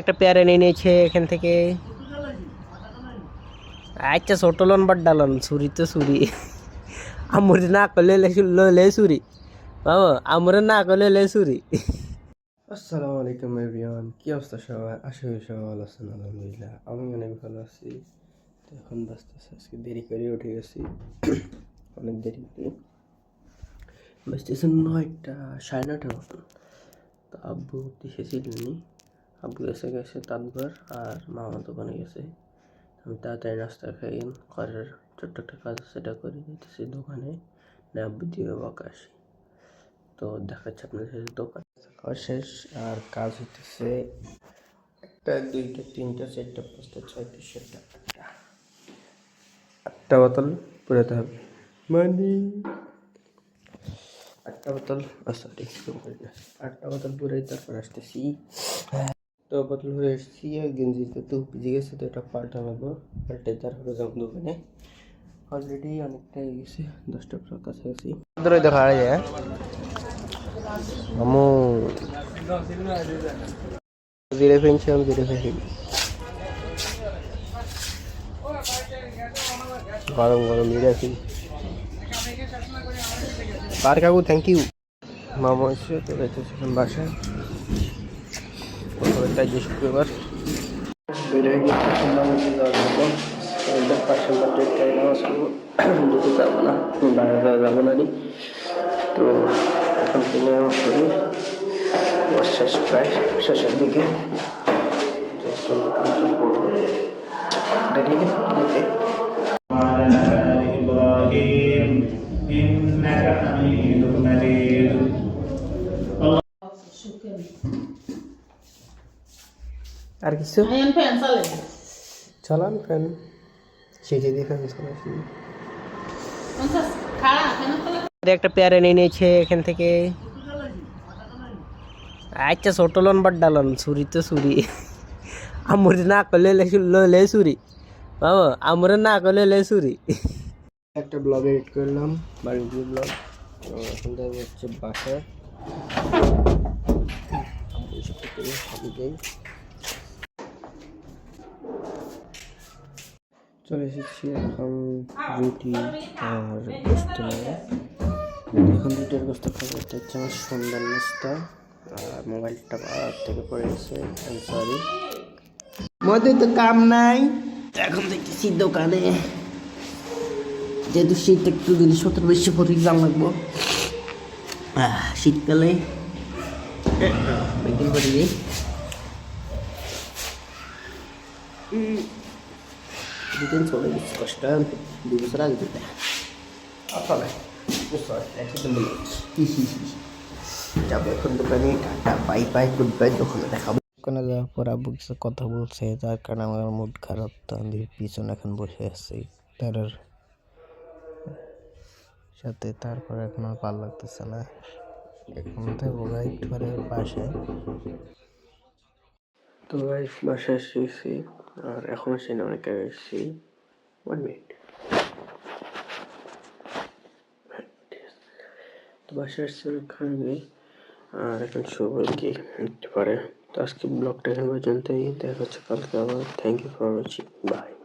একটা পেয়ারা নিয়ে নিয়েছে এখান থেকে। আচ্ছা ছোট লন বাট ডালন ছুরি তো ছুরি আমর না করলে লে ছুরি বাবা, আমর না করলে লে ছুরি আসসালামু আলাইকুম, এভরিওয়ান। কি অবস্থা সবাই আশা করি সবাই ভালো আছেন, আলহামদুলিল্লাহ। আমি অনেক ভালো আছি। তো এখন বাঁচতেছে আজকে দেরি করে উঠে গেছি। অনেক দেরি করে। বাঁচতেছে নয়টা, সাড়ে নয়টার মতন। তো আব্বু এসেছিলেনি আব্বু এসে গেছে তাঁতবার আর মামা দোকানে গেছে। আমি তাড়াতাড়ি নাস্তা খাই, ঘরের ছোট্ট একটা কাজ সেটা করে দিতেছি দোকানে। আব্বু দিয়ে বাঁকা আসি। তো দেখাচ্ছে আপনাদের সাথে দোকান। শেষ আর কাজ হইতেছে একটা, দুইটা, তিনটা, চারটা, পাঁচটা, ছয়টা, সাতটা, আটটা। আটটা বোতল পুরাতে হবে। মানে আটটা বোতল সরি আটটা বোতল পুরাই, তারপর আসতেছি। তো বোতল হয়ে এসেছি আর গেঞ্জিতে তো ভিজে তো এটা পাল্টা নেব। পাল্টে তারপরে যাব দোকানে অলরেডি অনেকটা হয়ে গেছে দশটা প্রায় কাছাকাছি। ধরে দেখা যায়। আমু জিরে পেনছিলাম জিরে ফেসি গরম গরম জিরে ফেসি পার কাকু থ্যাংক ইউ মামা এসে তো রেখেছিলাম বাসায়। প্রথমে তাই যে শুক্রবার বের হয়ে গেছে সুন্দরবনে যাওয়ার জন্য ওইটার পাশে ডেট টাইম আসবো যেতে যাবো না বাইরে যাওয়া যাবো না রে। তো এখন কিনে করি শেষ প্রায় শেষের দিকে দেখি দেখে وعلى آل إبراهيم إنك حميد مجيد আর কিছু? চালান ফ্যান সেজে দিয়ে ফ্যান চালাচ্ছি. একটা পেয়ারা নিয়ে নিয়েছে এখান থেকে। আচ্ছা ছোট লন বাট ডালন ছুরি তো ছুরি আমর না করলে লে ছুরি বাবা আমর না করলে লে ছুরি একটা ব্লগ এডিট করলাম বাড়ির ব্লগ এখন যাব হচ্ছে বাসায় আব্বু এসব করে আমি যাই চলে এসেছি এখন রুটি আর গোস্ত এখন রুটির গোস্ত খাব, এটা হচ্ছে আমার সন্ধ্যার নাস্তা। আর মোবাইলটা পাওয়ার থেকে পড়ে গেছে সরি মধ্যে তো কাম নাই। এখন দেখতেছি দোকানে। যেহেতু শীত একটু জিনিসপত্র বেশি করে দাম লাগবো। শীতকালে। বিক্রি করে। দিই দুদিন চলে গেছে কষ্ট দু বছর আগে দিতে আসলে এখন দোকানে tata bye bye good bye দোকানে দেখাবো। দোকানে যাওয়ার পর আব্বু কিছু কথা বলছে যার কারণে আমার মুড খারাপ তো আমি পিছনে এখন বসে আছি। তার সাথে তারপর এখন আর ভালো লাগতেছে না। এখন থাকব গাইড ঘরের পাশে তো গাইড বাসায় এসেছি আর এখন সে না অনেক আগে এসেছি ওয়ান মিনিট তো বাসায় এসেছি অনেকক্ষণ আগে আর এখন শুভ কি পারে। তো আজকে ব্লগটা এখানে পর্যন্তই। দেখা হচ্ছে কালকে আবার। Thank you for watching bye